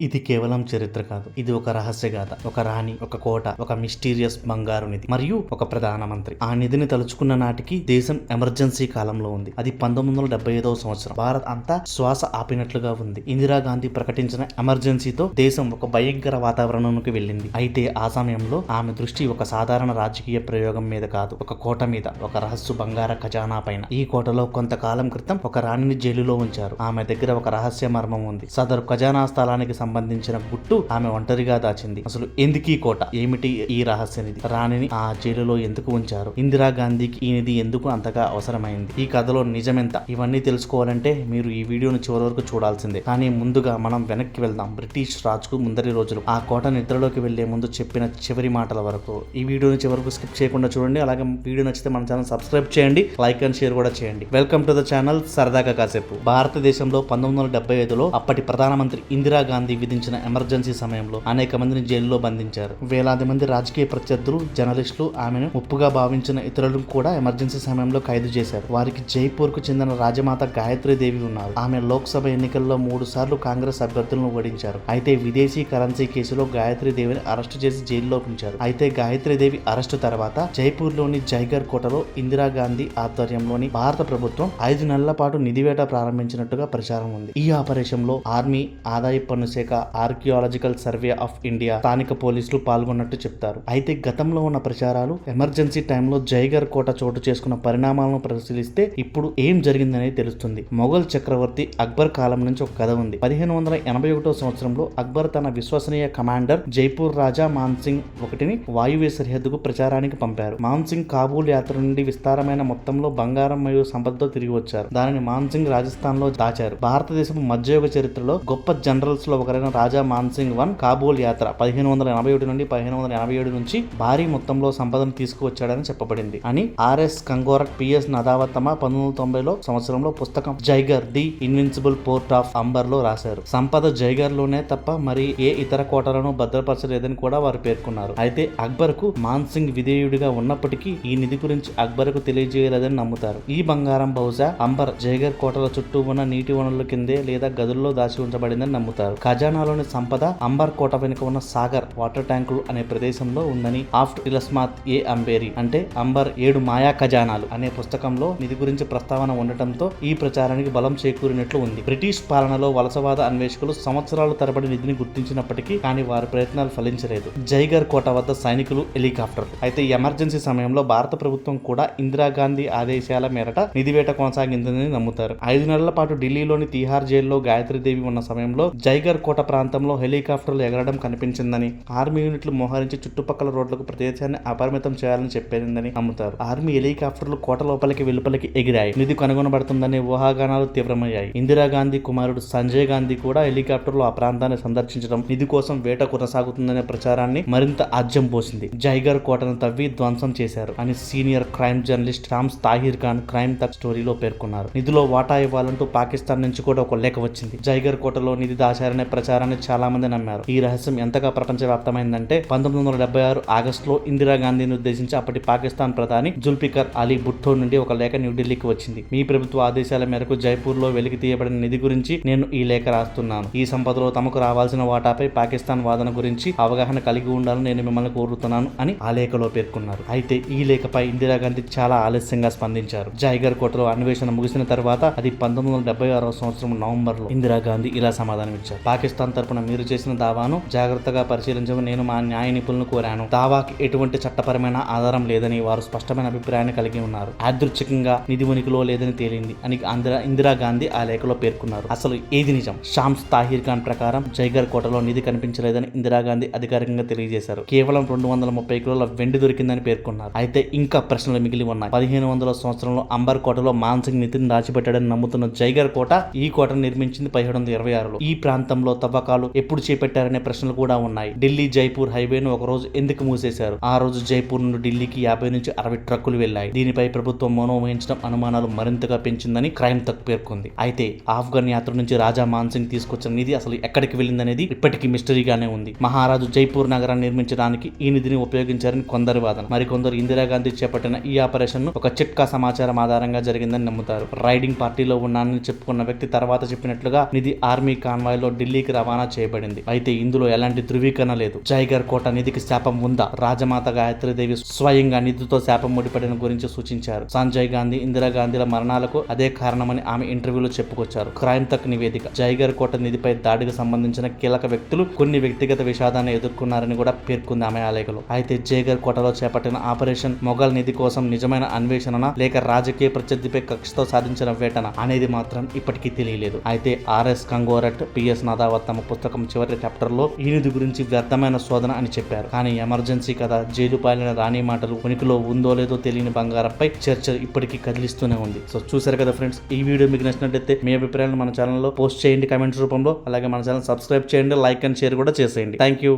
ఇది కేవలం చరిత్ర కాదు. ఇది ఒక రహస్య గాథ ఒక రాణి ఒక కోట ఒక మిస్టీరియస్ బంగారు నిధి మరియు ఒక ప్రధానమంత్రి ఆ నిధిని తలుచుకున్న నాటికి దేశం ఎమర్జెన్సీ కాలంలో ఉంది. అది పంతొమ్మిది వందల డెబ్బై ఐదవ సంవత్సరం. భారత్ అంతా శ్వాస ఆపినట్లుగా ఉంది. ఇందిరాగాంధీ ప్రకటించిన ఎమర్జెన్సీతో దేశం ఒక భయంకర వాతావరణంలోకి వెళ్ళింది. అయితే ఆ సమయంలో ఆమె దృష్టి ఒక సాధారణ రాజకీయ ప్రయోగం మీద కాదు ఒక కోట మీద ఒక రహస్య బంగార ఖజానా పైన. ఈ కోటలో కొంతకాలం క్రితం ఒక రాణిని జైలులో ఉంచారు. ఆమె దగ్గర ఒక రహస్య మర్మం ఉంది. సదరు ఖజానా స్థలానికి సంబంధించిన గుట్టు ఆమె ఒంటరిగా దాచింది. అసలు ఎందుకీ కోట? ఏమిటి ఈ రహస్య రాణిని ఆ జైలులో ఎందుకు ఉంచారు? ఇందిరాగాంధీకి ఈ నిధి ఎందుకు అంతగా అవసరమైంది? ఈ కథలో నిజమెంత? ఇవన్నీ తెలుసుకోవాలంటే మీరు ఈ వీడియోను చివరి వరకు చూడాల్సిందే. కానీ ముందుగా మనం వెనక్కి వెళ్దాం. బ్రిటిష్ రాజుకు ముందరి రోజులు. ఆ కోట నిద్రలోకి వెళ్ళే ముందు చెప్పిన చివరి మాటల వరకు. ఈ వీడియోని చివరకు స్కిప్ చేయకుండా చూడండి. అలాగే వీడియో నచ్చితే మన ఛానల్ సబ్స్క్రైబ్ చేయండి. లైక్ అండ్ షేర్ కూడా చేయండి. వెల్కమ్ టు ద ఛానల్ సరదాగా కాసేపు. భారతదేశంలో పంతొమ్మిది వందల డెబ్బై ఐదులో అప్పటి ప్రధానమంత్రి ఇందిరాగాంధీ విధించిన ఎమర్జెన్సీ సమయంలో అనేక మందిని జైల్లో బంధించారు. వేలాది మంది రాజకీయ ప్రత్యర్థులు జర్నలిస్టులు ఆమెను ముప్పుగా భావించిన ఇతరులను కూడా ఎమర్జెన్సీ సమయంలో ఖైదు చేశారు. వారికి జైపూర్కు చెందిన రాజమాత గాయత్రి దేవి ఉన్నారు. ఆమె లోక్సభ ఎన్నికల్లో మూడు సార్లు కాంగ్రెస్ అభ్యర్థులను ఓడించారు. అయితే విదేశీ కరెన్సీ కేసులో గాయత్రి దేవిని అరెస్టు చేసి జైల్లో ఉంచారు. అయితే గాయత్రి దేవి అరెస్టు తర్వాత జైపూర్లోని జైగర్ కోటలో ఇందిరాగాంధీ ఆధ్వర్యంలోని భారత ప్రభుత్వం ఐదు నెలల పాటు నిధివేట ప్రారంభించినట్టుగా ప్రచారం ఉంది. ఈ ఆపరేషన్లో ఆర్మీ ఆదాయ పన్ను శాఖ ఆర్కియాలజికల్ సర్వే ఆఫ్ ఇండియా స్థానిక పోలీసులు పాల్గొన్నట్టు చెప్తారు. అయితే గతంలో ఉన్న ప్రచారాలు ఎమర్జెన్సీ టైంలో జైగర్ కోట చోటు చేసుకున్న పరిణామాలను పరిశీలిస్తే ఇప్పుడు ఏం జరిగిందనేది తెలుస్తుంది. మొఘల్ చక్రవర్తి అక్బర్ కాలం నుంచి ఒక కథ ఉంది. పదిహేను వందల ఎనభై ఒకటో సంవత్సరంలో అక్బర్ తన విశ్వసనీయ కమాండర్ జైపూర్ రాజా మాన్సింగ్ ఒకటిని వాయువ్య సరిహద్దుకు ప్రచారానికి పంపారు. మాన్సింగ్ కాబూల్ యాత్ర నుండి విస్తారమైన మొత్తంలో బంగారం మరియు సంపదతో తిరిగి వచ్చారు. దానిని మాన్సింగ్ రాజస్థాన్లో దాచారు. భారతదేశం మధ్యయుగ చరిత్రలో గొప్ప జనరల్స్లో ఒకరైన రాజా మాన్సింగ్ వన్ కాబూల్ యాత్ర. పదిహేను వందల ఎనభై ఒకటి నుండి పదిహేను వందల ఎనభై ఏడు నుంచి భారీ మొత్తంలో సంపదను తీసుకువచ్చాడని చెప్పబడింది. అని ఆర్ఎస్ కంగోరట్ పిఎస్ నదావతమ పంతొమ్మిది వందల తొంభైలో సంవత్సరంలో పుస్తకం Jaigarh the invincible port of అంబర్లో రాశారు. సంపద జైగర్లోనే తప్ప మరి ఏ ఇతర కోటలను భద్రపరచలేదని కూడా వారు పేర్కొన్నారు. అయితే అక్బర్కు మాన్సింగ్ విధేయుడిగా ఉన్నప్పటికీ ఈ నిధి గురించి అక్బర్కు తెలియజేయలేదని నమ్ముతారు. ఈ బంగారం బహుశా అంబర్ జైగర్ కోటల చుట్టూ ఉన్న నీటి వనరుల కిందే లేదా గదుల్లో దాచి ఉంచబడిందని నమ్ముతారు. ఖజానాలోని సంపద అంబర్ కోట వెనుక ఉన్న సాగర్ వాటర్ ట్యాంకులు అనే ప్రదేశంలో ఉందని ఆఫ్ట్ ఇలస్మాత్ ఏ అంబేరి అంటే అంబర్ ఏడు మాయా ఖజానాలు అనే పుస్తకంలో నిధి గురించి ప్రస్తావన ఉండటంతో ఈ ప్రచారానికి బలం చేకూరినట్లు ఉంది. బ్రిటిష్ పాలనలో వలసవాద అన్వేషకులు సంవత్సరాల తరబడి నిధిని గుర్తించినప్పటికీ కానీ వారి ప్రయత్నాలు ఫలించలేదు. జైగర్ కోట వద్ద సైనికులు హెలికాప్టర్లు. అయితే ఎమర్జెన్సీ సమయంలో భారత ప్రభుత్వం కూడా ఇందిరాగాంధీ ఆదేశాల మేరట నిధివేట కొనసాగిందని నమ్ముతారు. ఐదు నెలల పాటు ఢిల్లీలోని తిహార్ జైల్లో గాయత్రీదేవి ఉన్న సమయంలో జైగర్ కోట ప్రాంతంలో హెలికాప్టర్లు ఎగరడం కనిపించిందని ఆర్మీ యూనిట్లు మోహరించి చుట్టుపక్కల రోడ్లకు ప్రదేశాన్ని అపరిమితం చేయాలని చెప్పేదని నమ్ముతారు. ఆర్మీ హెలికాప్టర్లు కోట లోపలికి వెలుపలికి ఎగిరాయి. నిధి కనుగొనబడుతుందనే ఊహాగానాలు తీవ్రమయ్యాయి. ఇందిరాగాంధీ కుమారుడు సంజయ్ గాంధీ కూడా హెలికాప్టర్లు ఆ ప్రాంతాన్ని సందర్శించడం నిధి కోసం వేట కొనసాగుతుందనే ప్రచారాన్ని మరింత ఆజ్యం పోసింది. జైగర్ కోటను తవ్వి ధ్వంసం చేశారు అని సీనియర్ క్రైమ్ జర్నలిస్ట్ రామ్స్ తాహిర్ ఖాన్ క్రైమ్ తక్ స్టోరీలో పేర్కొన్నారు. నిధిలో వాటా ఇవ్వాలంటూ పాకిస్తాన్ నుంచి కూడా ఒక లేఖ వచ్చింది. జైగర్ కోటలో నిధి దాచారనే ప్రచారాన్ని చాలా మంది నమ్మారు. ఈ రహస్యం ఎంతగా ప్రపంచవ్యాప్తమైందంటే పంతొమ్మిది వందల డెబ్బై ఆరు ఆగస్టులో ఇందిరాగాంధీని ఉద్దేశించి అప్పటి పాకిస్తాన్ ప్రధాని జుల్ఫికర్ అలీ భుట్టో నుండి ఒక లేఖ న్యూఢిల్లీకి వచ్చింది. మీ ప్రభుత్వ ఆదేశాల మేరకు జైపూర్లో వెలికి తీయబడిన నిధి గురించి నేను ఈ లేఖ రాస్తున్నాను. ఈ సంపదలో తమకు రావాల్సిన వాటాపై పాకిస్తాన్ వాదన గురించి అవగాహన కలిగి ఉండాలని నేను మిమ్మల్ని కోరుతున్నాను అని ఆ లేఖలో పేర్కొన్నారు. అయితే ఈ లేఖపై ఇందిరాగాంధీ చాలా ఆలస్యంగా స్పందించారు. జైగర్ కోటలో అన్వేషణ ముగిసిన తర్వాత అది పంతొమ్మిది వందల డెబ్బై ఆరో సంవత్సరం నవంబర్లో ఇందిరాగాంధీ ఇలా సమాధానం ఇచ్చారు పాకిస్తాన్ తరపున మీరు చేసిన దావాను జాగ్రత్తగా పరిశీలించమని నేను మా న్యాయ నిపుణులను కోరాను. దావాకి ఎటువంటి చట్టపరమైన ఆధారం లేదని వారు స్పష్టమైన అభిప్రాయాన్ని కలిగి ఉన్నారు. యాదృచ్ఛికంగా నిధి ఉనికిలో లేదని తేలింది అని ఇందిరా ఇందిరాగాంధీ ఆ లేఖలో పేర్కొన్నారు. అసలు ఏది నిజం? షామ్స్ తాహిర్ ఖాన్ ప్రకారం జైగర్ కోటలో నిధి కనిపించలేదని ఇందిరాగాంధీ అధికారికంగా తెలియజేశారు. కేవలం రెండు వందల ముప్పై కిలోల వెండి దొరికిందని పేర్కొన్నారు. అయితే ఇంకా ప్రశ్నలు మిగిలి ఉన్నాయి. పదిహేను వందల సంవత్సరంలో అంబర్ కోటలో మాన్సింగ్ నిధిని దాచిపెట్టాడని నమ్ముతున్న జైగర్ కోట ఈ కోటను నిర్మించింది పదిహేడు వందల ఇరవై ఆరులో. ఈ ప్రాంతంలో తవ్వకాలు ఎప్పుడు చేపట్టారనే ప్రశ్నలు కూడా ఉన్నాయి. ఢిల్లీ జైపూర్ హైవేను ఒక రోజు ఎందుకు మూసేశారు? ఆ రోజు జైపూర్ నుండి ఢిల్లీకి యాభై నుంచి అరవై ట్రక్కులు వెళ్ళాయి దీనిపై ప్రభుత్వం మౌనం వహించడం అనుమానాలు మరింతగా పెంచిందని క్రైమ్ తక్ పేర్కొంది. అయితే ఆఫ్ఘన్ యాత్ర నుంచి రాజా మాన్సింగ్ తీసుకొచ్చిన నిధి అసలు ఎక్కడికి వెళ్ళిందనేది ఇప్పటికీ మిస్టరీగానే ఉంది. మహారాజు జైపూర్ నగరాన్ని నిర్మించడానికి ఈ నిధిని ఉపయోగించారని కొందరి వాదన. మరికొందరు ఇందిరాగాంధీ చేపట్టిన ఈ ఆపరేషన్ను ఒక చిట్కా సమాచారం ఆధారంగా జరిగిందని నమ్ముతారు. రైడింగ్ పార్టీలో ఉన్నానని చెప్పుకున్న వ్యక్తి తర్వాత చెప్పినట్లుగా నిధి ఆర్మీ కాన్వాయ్లో ఢిల్లీ ఢిల్లీకి రవాణా చేయబడింది. అయితే ఇందులో ఎలాంటి ధృవీకరణ లేదు. జైగర్ కోట నిధికి శాపం ఉందా? రాజమాత గాయత్రీదేవి స్వయంగా నిధితో శాపం ముడిపడిన గురించి సూచించారు. సంజయ్ గాంధీ ఇందిరాగాంధీల మరణాలకు అదే కారణమని ఆమె ఇంటర్వ్యూలో చెప్పుకొచ్చారు. క్రైమ్ తక్ నివేదిక. జైగర్ కోట నిధిపై దాడికి సంబంధించిన కీలక వ్యక్తులు కొన్ని వ్యక్తిగత విషాదాన్ని ఎదుర్కొన్నారని కూడా పేర్కొంది ఆమె ఆలేఖలో. అయితే జైగర్ కోటలో చేపట్టిన ఆపరేషన్ మొఘల్ నిధి కోసం నిజమైన అన్వేషణ లేక రాజకీయ ప్రత్యర్థిపై కక్షతో సాధించిన వేటన అనేది మాత్రం ఇప్పటికీ తెలియలేదు. అయితే ఆర్ఎస్ కంగోరట్ పిఎస్ నాదావత్ తమ పుస్తకం చివరి చాప్టర్లో ఈనిది గురించి వ్యర్థమైన శోధన అని చెప్పారు. కానీ ఎమర్జెన్సీ కథ జైలు పాలిన రాణి మాటలు ఉనికిలో ఉందో లేదో తెలియని బంగారంపై చర్చ ఇప్పటికీ కదిలిస్తూనే ఉంది. సో చూసారు కదా ఫ్రెండ్స్ ఈ వీడియో మీకు నచ్చినట్లయితే మీ అభిప్రాయాలను మన ఛానల్లో పోస్ట్ చేయండి కమెంట్స్ రూపంలో. అలాగే మన ఛానల్ సబ్స్క్రైబ్ చేయండి లైక్ అండ్ షేర్ కూడా చేసేయండి. Thank you.